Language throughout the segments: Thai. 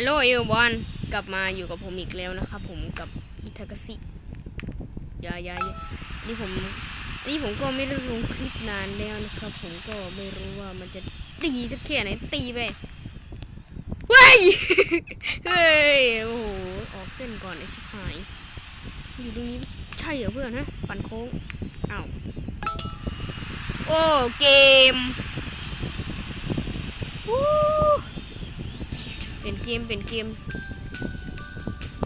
ฮัลโหลเอลบอนกลับมาอยู่กับผมอีกแล้วนะครับผมกับอิทากาซิยายายนี่ผมนี่ผมก็ไม่ได้ลงคลิปนานแล้วนะครับ ผมก็ไม่รู้ว่ามันจะตีสักแค่ไหนตีไปเฮ้ยเฮ้ยโอ้โหออกเส้นก่อนไอชิบหายอยู่ตรงนี้ใช่เหรอเพื่อนฮะปั่นโค้งอ้าวโอ้เกมวู้ เป็นเกมเป็นเกม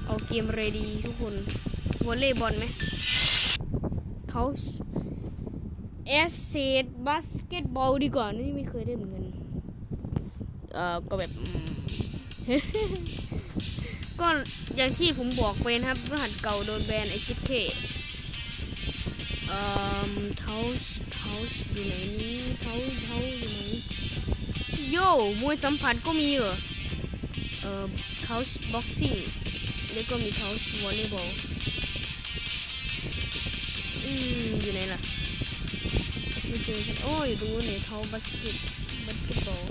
เอาเกมอะไรดีทุกคนวอลเลย์บอลไหมเท้าแอสเซดบาสเกตบอลดีกว่านี่ไม่เคยเล่นเหมือนกัน เอ่อ ก็แบบอืมก็อย่างที่ผมบอกไปนะครับรหัสเก่าโดนแบนไอชิปเคเอ่อเท้าเท้าอยู่ไหนนี่เท้าเท้าอยู่ไหนโย่มวยสัมผัสก็มีเหรอ เอ่อเท้าบ็อกซิ่งแล้วก็มีเท้าวอลเลย์บอลอืม อยู่ไหนล่ะ ไม่เจอกันโอ้ยอยู่ตรงนู้นเนี่ยเท้าบาสเกตบาสเกตบอล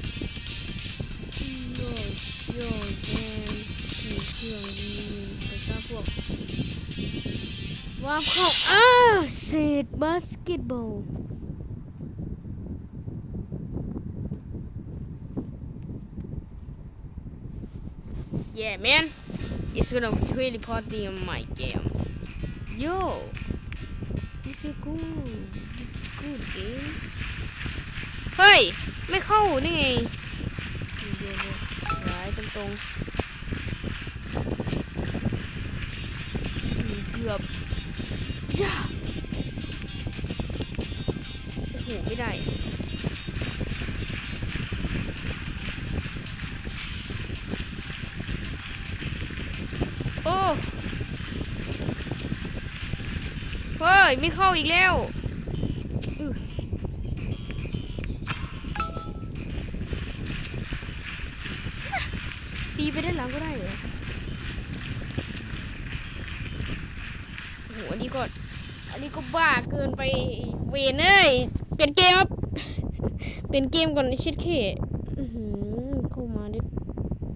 โย่โย่แกนมีเครื่องดีแต่ถ้าพวกว่าพวกอ้าเศษบาสเกตบอล Yeah, man. It's gonna really party on my game. Yo, this is good. Good game. เฮ้ย ไม่เข้านี่ไงเดี๋ยวๆร้ายตรงๆเกือบย่าโอ้โหไม่ได้ โอ้เฮ้ ยไม่เข้าอีกแล้วตีไปด้านหลังก็ได้เหรอโอ้โหอันนี้ก็ อันนี้ก็บ้าเกินไปเวนเอ้ย เปลี่ยนเกมครับ เปลี่ยนเกมก่อนชิดเคเข้ามาได้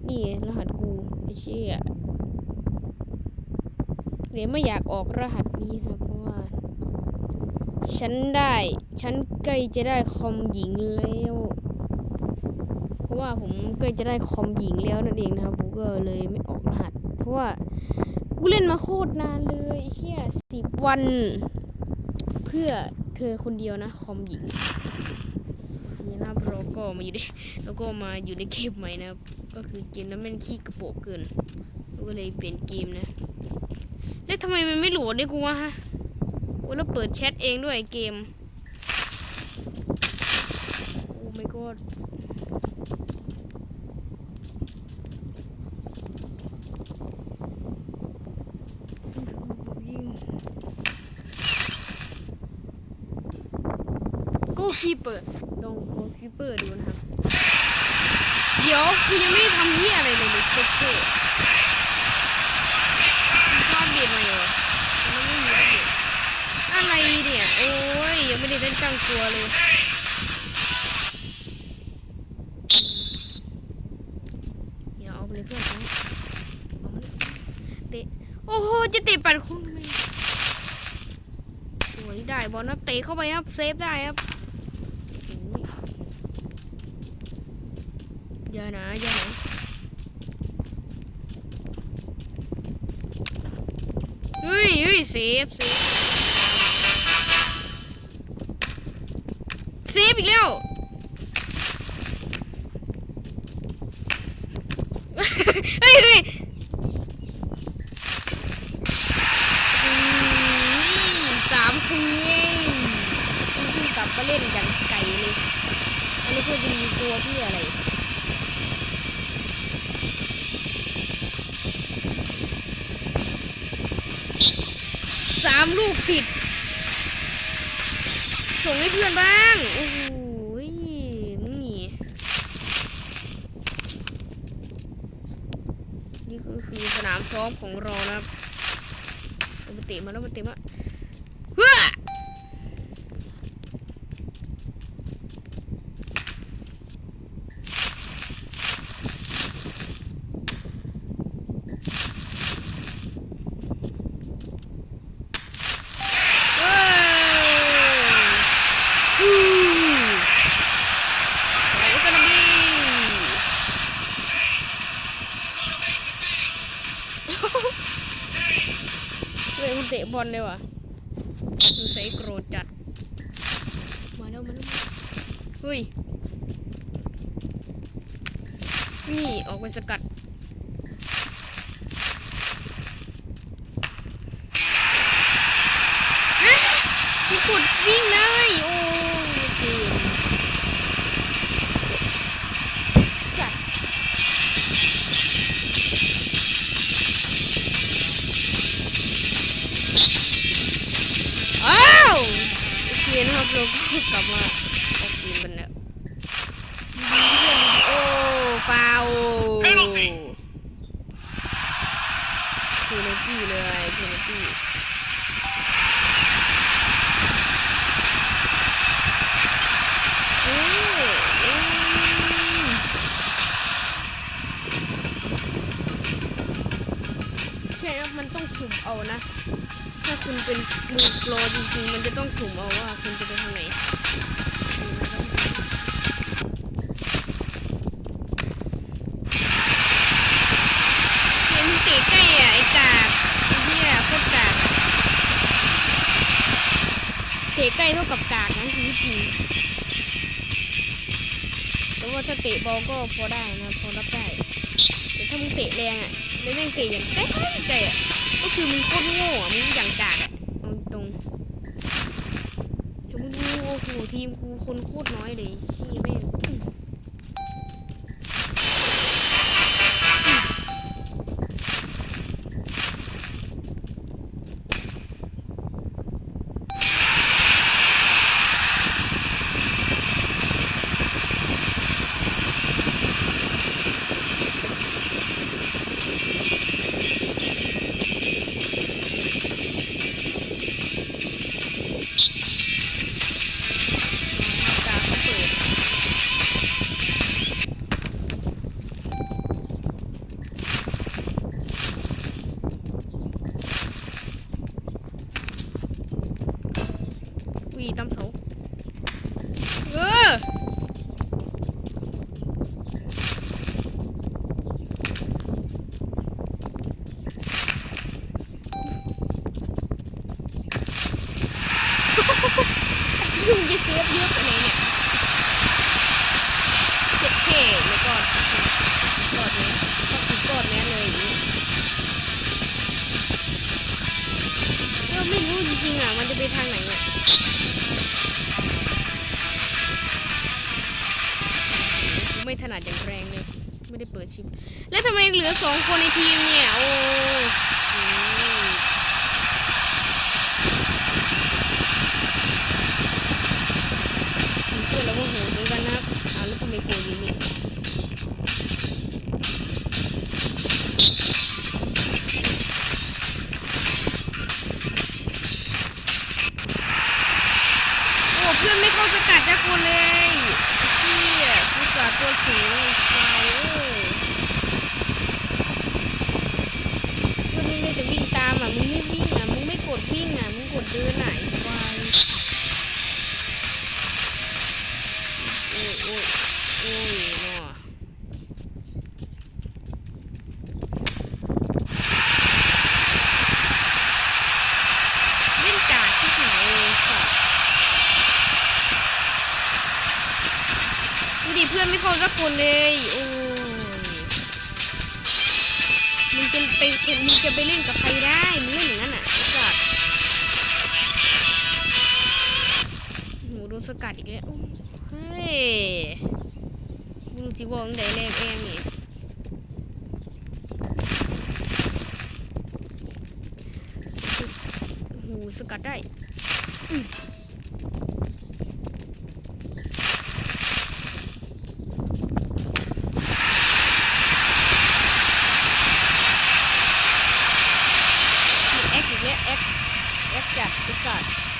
นี่รหัสกูไอเชี่ยเดี๋ยวไม่อยากออกรหัสนี้นะเพราะว่า ฉันได้ ฉันใกล้จะได้คอมหญิงแล้ว เพราะว่าผมใกล้จะได้คอมหญิงแล้วนั่นเองนะครับผมก็เลยไม่ออกรหัส เพราะว่ากูเล่นมาโคตรนานเลยเชี่ยสิบวัน เพื่อเธอคนเดียวนะคอมหญิงนี่นะครับเราก็มาอยู่ในเราก็มาอยู่ในเกมใหม่นะครับ ก็คือเกมนั้นแม่งขี้กระโปงเกินก็เลยเปลี่ยนเกมนะแล้วทำไมมันไม่โหลดด้วยกูวะฮะ อ้แล้วเปิดแชทเองด้วยไอ้เกม โอ้ my god ก็คีเปอร์ลองโกคีเปอร์ดูนะครับ ตะ โอ้โหจะเตะปัดค้งทำไมโอ้ยได้บอลนะเตะเข้าไปครับเซฟได้ครับโอ้ยอย่านะอย่านะเฮ้ยเฮ้ยเซฟเซฟเซฟอีกแล้วเฮ้ยเฮ้ย ตัวพี่อะไรสามลูกผิด ส่งให้เพื่อนบ้าง โอ้โหนี่นี่คือคือสนามซ้อมของเรานะครับเอาเตะมาแล้วมาเตะมา อนเลยว่ะดูใส่โกรธจัด มาแล้วมาแล้วเฮ้ย นี่ออกไปสกัด คุณเป็นมือโปรจริงๆ มันจะต้องสุ่มเอาว่าคุณจะไปทางไหนเห็นเตะใกล้อะไอ้กากไอเฮียโคตรกากเตะใกล้เท่ากับกากนะชีวิตจริงแต่ว่าถ้าเตะบอลก็พอได้นะพอรับได้แต่ถ้ามึงเตะแรงอะแล้วแม่งเตะอย่างใกล้ใกล้อะก็คือมึงโคตรโง่อะมึงอย่างกากอะเอาตรงเดี๋ยวมึงดูโอ้โห ทีมกูคนโคตรน้อยเลยชี้แม่ง วีตาม แล้วทำไมเหลือสองคนในทีมเนี่ย ไม่เขาสักคนเลย โอ้ยมึงจะไปมึงจะไปเล่นกับใครได้มึงเล่นอย่างนั้นอะไอ้สัตว์โหโดนสกัดอีกแล้วเฮ้ยมึงสิบอกตั้งแต่แรกเองนี่หูสกัดได้อืมมีแอคอีกแล้วแอค แอค